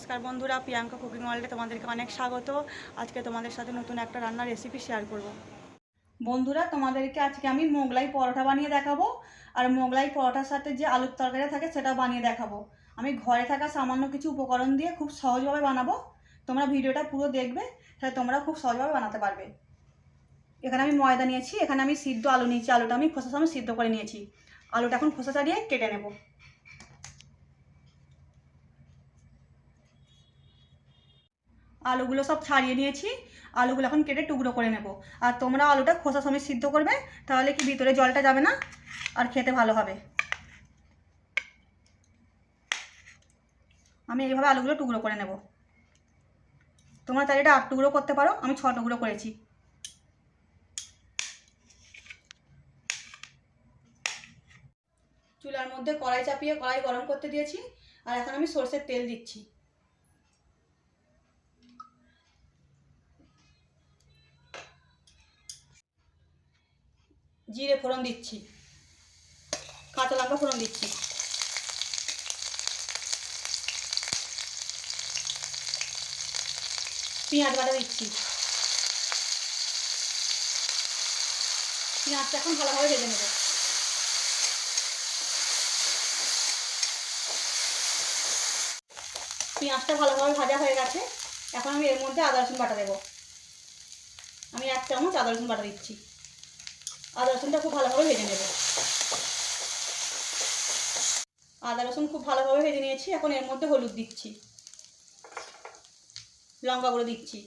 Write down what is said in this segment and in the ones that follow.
নমস্কার বন্ধুরা, প্রিয়াঙ্কা কুকিং ওয়ার্ল্ডে তোমাদেরকে অনেক স্বাগত। আজকে তোমাদের সাথে নতুন একটা রান্নার রেসিপি শেয়ার করব। বন্ধুরা, তোমাদেরকে আজকে আমি মোগলাই পরোটা বানিয়ে দেখাবো। আর মোগলাই পরোটার সাথে যে আলুর তরকারি থাকে সেটা বানিয়ে দেখাবো। আমি ঘরে থাকা সামান্য কিছু উপকরণ দিয়ে খুব সহজভাবে বানাবো। তোমরা ভিডিওটা পুরো দেখবে, তাহলে তোমরা খুব সহজভাবে বানাতে পারবে। এখানে আমি ময়দা নিয়েছি, এখানে আমি সিদ্ধ আলু নিয়েছি, আলুটা আমি খোসা সময় সিদ্ধ করে নিয়েছি। আলুটা এখন খোসা ছাড়িয়ে কেটে নেব। আলুগুলো সব ছাড়িয়ে নিয়েছি। আলুগুলো এখন কেটে টুকরো করে নেব। আর তোমরা আলুটা খোসা সময় সিদ্ধ করবে, তাহলে কি ভিতরে জলটা যাবে না? আর খেতে ভালো হবে। আমি এইভাবে আলুগুলো টুকরো করে নেব। তোমরা তাহলে এটা আট টুকরো করতে পারো, আমি ছ টুকরো করেছি। চুলার মধ্যে কড়াই চাপিয়ে কড়াই গরম করতে দিয়েছি, আর এখন আমি সর্ষের তেল দিচ্ছি। জিরে ফোড়ন দিচ্ছি। কাঁচা লঙ্কা ফোড়ন দিচ্ছি। পেঁয়াজ বাটা দিচ্ছি। পেঁয়াজটা এখন ভালোভাবে ভেজে নেব। পেঁয়াজটা ভালোভাবে ভাজা হয়ে গেছে। এখন আমি এর মধ্যে আদা রসুন বাটা দেবো। আমি এক চামচ আদা রসুন বাটা দিচ্ছি। আদা রসুনটা খুব ভালোভাবে ভেজে নেব। আদা রসুন খুব ভালোভাবে ভেজে নিয়েছি। এখন এর মধ্যে হলুদ দিচ্ছি। লঙ্কা গুঁড়ো দিচ্ছি।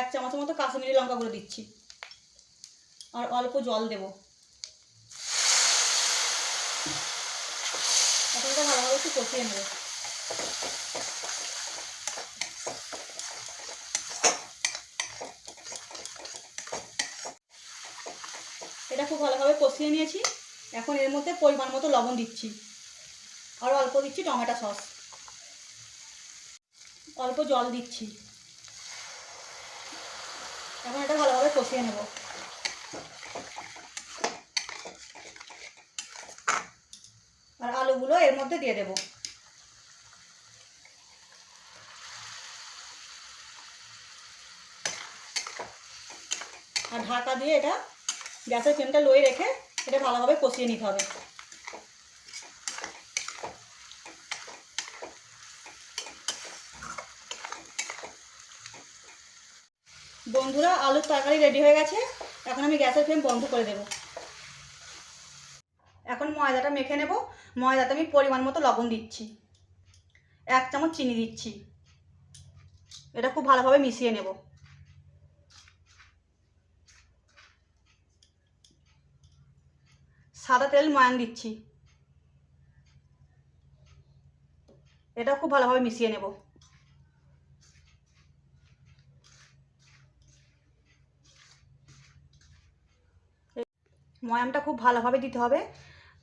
এক চামচের মতো কাশ্মীরি লঙ্কা গুঁড়ো দিচ্ছি। আর অল্প জল দেব। এখন ভালোভাবে একটু কষিয়ে নেব। এটা খুব ভালোভাবে কষিয়ে নিয়েছি। এখন এর মধ্যে পরিমাণ মতো লবণ দিচ্ছি। আর অল্প দিচ্ছি টমেটো সস। অল্প জল দিচ্ছি। এখন এটা ভালোভাবে কষিয়ে নেব। আর আলুগুলো এর মধ্যে দিয়ে দেব। আর ঢাকা দিয়ে এটা গ্যাসের ফ্লেমটা লোয়ে রেখে এটা ভালোভাবে কষিয়ে নিতে হবে। বন্ধুরা, আলুর তরকারি রেডি হয়ে গেছে। এখন আমি গ্যাসের ফ্লেম বন্ধ করে দেব। এখন ময়দাটা মেখে নেব। ময়দাতে আমি পরিমাণ মতো লবণ দিচ্ছি। এক চামচ চিনি দিচ্ছি। এটা খুব ভালোভাবে মিশিয়ে নেব। সাদা তেল ময়ান দিচ্ছি। এটা খুব ভালোভাবে মিশিয়ে নেব। ময়ামটা খুব ভালোভাবে দিতে হবে।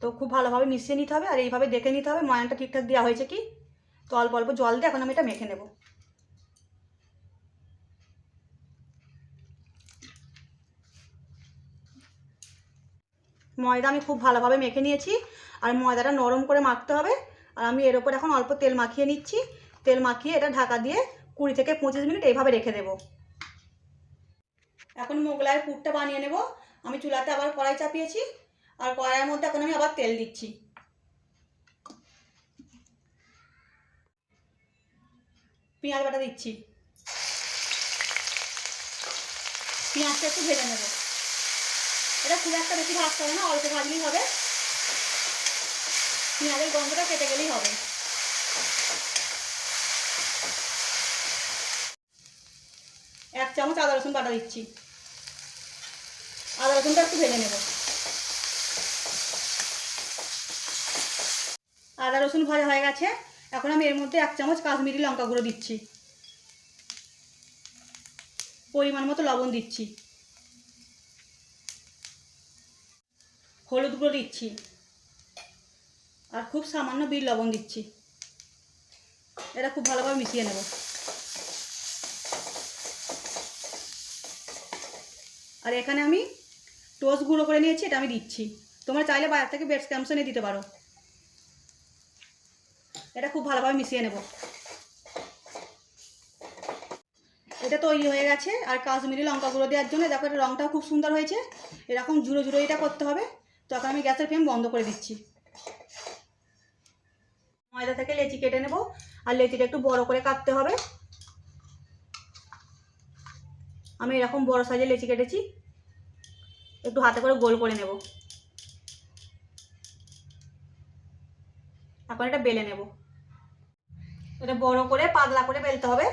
তো খুব ভালোভাবে মিশিয়ে নিতে হবে আর এইভাবে দেখে নিতে হবে ময়ামটা ঠিকঠাক দেওয়া হয়েছে কি? তো অল্প অল্প জল দিয়ে এখন আমি এটা মেখে নেব। ময়দা আমি খুব ভালোভাবে মেখে নিয়েছি। আর ময়দাটা নরম করে মাখতে হবে। আর আমি এর ওপর এখন অল্প তেল মাখিয়ে নিচ্ছি। তেল মাখিয়ে এটা ঢাকা দিয়ে কুড়ি থেকে পঁচিশ মিনিট এইভাবে রেখে দেব। এখন মোগলাইয়ের পুরটা বানিয়ে নেব। আমি চুলাতে আবার কড়াই চাপিয়েছি। আর কড়াইয়ের মধ্যে এখন আমি আবার তেল দিচ্ছি। পেঁয়াজ বাটা দিচ্ছি। পেঁয়াজটা একটু ভেজে নেব। এটা খুব একটা বেশি ভাজতে হবে না, অল্প ভাজলেই হবে। পেঁয়াজের গন্ধটা কেটে গেলেই হবে। এক চামচ আদা রসুন বাটা দিচ্ছি। আদা রসুনটা একটু ভেজে নেব। আদা রসুন ভাজা হয়ে গেছে। এখন আমি এর মধ্যে এক চামচ কাশ্মীরি লঙ্কা গুঁড়ো দিচ্ছি। পরিমাণ মতো লবণ দিচ্ছি। হলুদ গুঁড়ো দিচ্ছি। আর খুব সামান্য বিট লবণ দিচ্ছি। এটা খুব ভালোভাবে মিশিয়ে নেব। আর এখানে আমি টোস্ট গুঁড়ো করে নিয়েছি, এটা আমি দিচ্ছি। তোমরা চাইলে বাইরে থেকে বেড স্ক্যামসও নিয়ে দিতে পারো। এটা খুব ভালোভাবে মিশিয়ে নেব। এটা তৈরি হয়ে গেছে। আর কাশ্মীরি লঙ্কা গুঁড়ো দেওয়ার জন্য দেখো এটা রঙটাও খুব সুন্দর হয়েছে। এরকম জুড়ো জুড়ো এটা করতে হবে। তখন আমি গ্যাসের ফ্লেম বন্ধ করে দিচ্ছি। ময়দা থেকে লেচি কেটে নেব, আর লেচিটা একটু বড় করে কাটতে হবে। আমি এরকম বড় সাইজের লেচি কেটেছি, একটু হাতে করে গোল করে নেব। এখন এটা বেলে নেব। এটা বড় করে, পাতলা করে বেলতে হবে।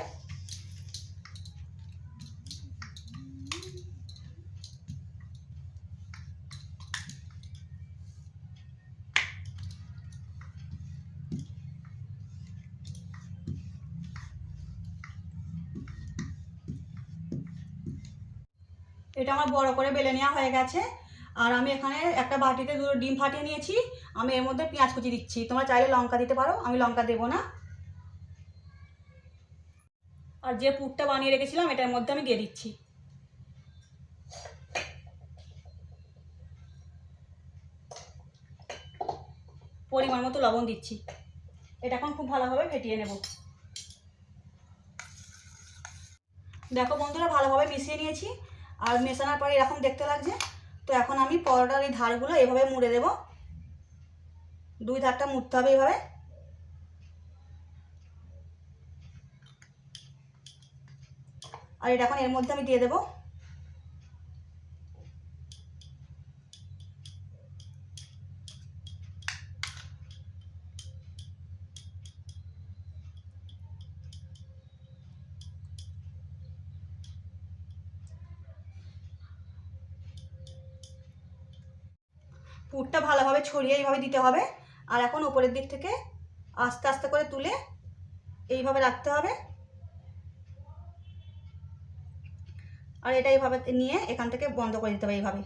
এটা আমার বড় করে বেলে নেওয়া হয়ে গেছে। আর আমি এখানে একটা বাটিতে দুটো ডিম ফাটিয়ে নিয়েছি। আমি এর মধ্যে পেঁয়াজ কুচি দিচ্ছি। তোমরা চাইলে লঙ্কা দিতে পারো, আমি লঙ্কা দেবো না। আর যে পুরটা বানিয়ে রেখেছিলাম, এটার মধ্যে আমি দিয়ে দিচ্ছি। পরিমাণ মতো লবণ দিচ্ছি। এটা এখন খুব ভালোভাবে ফেটিয়ে নেব। দেখো বন্ধুরা, ভালোভাবে মিশিয়ে নিয়েছি। আর মেশানোর পরে এরকম দেখতে লাগছে। তো এখন আমি পরোটার এই ধারগুলো এভাবে মুড়ে দেব। দুই ধারটা মুড়তে হবে এভাবে। আর এটা এখন এর মধ্যে আমি দিয়ে দেবো। পুরটা ভালোভাবে ছড়িয়ে এইভাবে দিতে হবে। আর এখন উপরের দিক থেকে আস্তে আস্তে করে তুলে এইভাবে রাখতে হবে। আর এটা এইভাবে নিয়ে এখান থেকে বন্ধ করে দিতে হবে এইভাবে।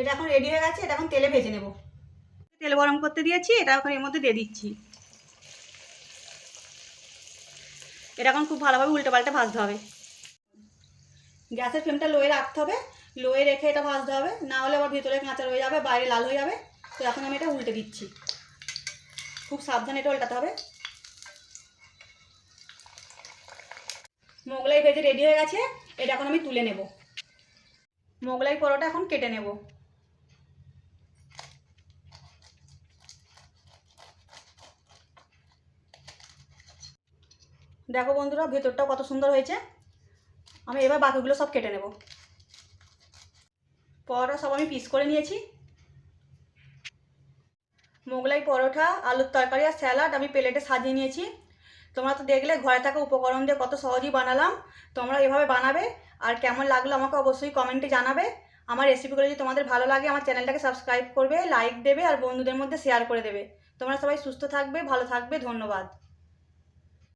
এটা এখন রেডি হয়ে গেছে, এটা এখন তেলে ভেজে নেব। তেল গরম করতে দিয়েছি, এটা এখন এর মধ্যে দিয়ে দিচ্ছি। এটা এখন খুব ভালোভাবে উল্টে পাল্টে ভাজতে হবে। গ্যাসের ফ্লেমটা লোয়ে রাখতে হবে, লোয়ে রেখে এটা ভাজতে হবে, না হলে আবার ভিতরে কাঁচা রয়ে যাবে, বাইরে লাল হয়ে যাবে। তো এখন আমি এটা উল্টে দিচ্ছি। খুব সাবধানে এটা উল্টাতে হবে। মোগলাই ভেজে রেডি হয়ে গেছে, এটা এখন আমি তুলে নেব। মোগলাই পরোটা এখন কেটে নেব। দেখো বন্ধুরা ভেতরটা কত সুন্দর হয়েছে। আমি এবার বাকিগুলো সব কেটে নেব। পরোটা সব আমি পিস করে নিয়েছি। মোগলাই পরোটা, আলুর তরকারি আর স্যালাড আমি প্লেটে সাজিয়ে নিয়েছি। তোমরা তো দেখলে ঘরে থাকা উপকরণ দিয়ে কত সহজেই বানালাম। তোমরা এভাবে বানাবে আর কেমন লাগল আমাকে অবশ্যই কমেন্টে জানাবে। আমার রেসিপিগুলো যদি তোমাদের ভালো লাগে, আমার চ্যানেলটাকে সাবস্ক্রাইব করবে লাইক দেবে আর বন্ধুদের মধ্যে শেয়ার করে দেবে। তোমরা সবাই সুস্থ থাকবে, ভালো থাকবে, ধন্যবাদ।